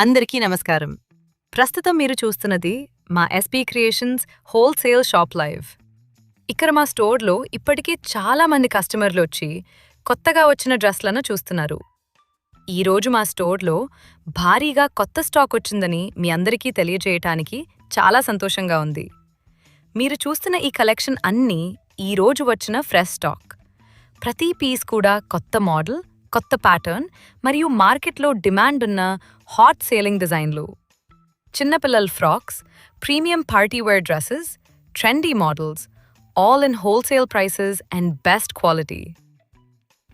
అందరికీ నమస్కారం. ప్రస్తుతం మీరు చూస్తున్నది మా SP creations wholesale shop live ఇక్కడ మా స్టోర్లో ఇప్పటికే చాలా మంది కస్టమర్లు వచ్చి కొత్తగా వచ్చిన డ్రెస్లను చూస్తున్నారు. ఈరోజు మా స్టోర్లో భారీగా కొత్త స్టాక్ వచ్చిందని మీ అందరికీ తెలియజేయటానికి చాలా సంతోషంగా ఉంది. మీరు చూస్తున్న ఈ కలెక్షన్ అన్నీ ఈ రోజు వచ్చిన ఫ్రెష్ స్టాక్. ప్రతి పీస్ కూడా కొత్త మోడల్ కొత్త ప్యాటర్న్ మరియు మార్కెట్లో డిమాండ్ ఉన్న హాట్ సేలింగ్ డిజైన్లు చిన్నపిల్లల frocks premium party wear dresses trendy models all in wholesale prices and best quality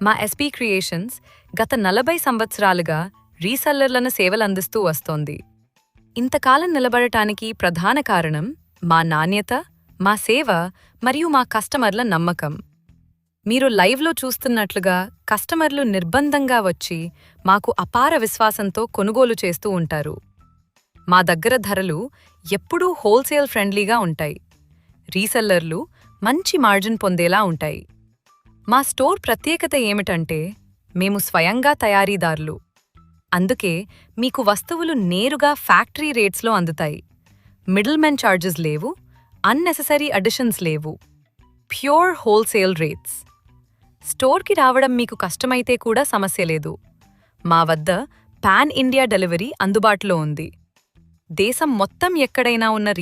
మా ఎస్పీ క్రియేషన్స్ గత నలభై సంవత్సరాలుగా రీసెల్లర్లను సేవలు అందిస్తూ వస్తోంది. ఇంతకాలం నిలబడటానికి ప్రధాన కారణం మా నాణ్యత మా సేవ మరియు మా కస్టమర్ల నమ్మకం. మీరు లైవ్లో చూస్తున్నట్లుగా కస్టమర్లు నిర్బంధంగా వచ్చి మాకు అపార విశ్వాసంతో కొనుగోలు చేస్తూ ఉంటారు. మా దగ్గర ధరలు ఎప్పుడూ హోల్సేల్ ఫ్రెండ్లీగా ఉంటాయి. రీసెల్లర్లు మంచి మార్జిన్ పొందేలా ఉంటాయి. మా స్టోర్ ప్రత్యేకత ఏమిటంటే మేము స్వయంగా తయారీదారులు. అందుకే మీకు వస్తువులు నేరుగా ఫ్యాక్టరీ రేట్స్లో అందుతాయి. మిడిల్మెన్ ఛార్జెస్ లేవు అన్నెసెసరీ అడిషన్స్ లేవు. Pure wholesale rates. స్టోర్కి రావడం మీకు కష్టమైతే కూడా సమస్య లేదు. మా వద్ద పాన్ ఇండియా డెలివరీ అందుబాటులో ఉంది. దేశం మొత్తం ఎక్కడైనా ఉన్న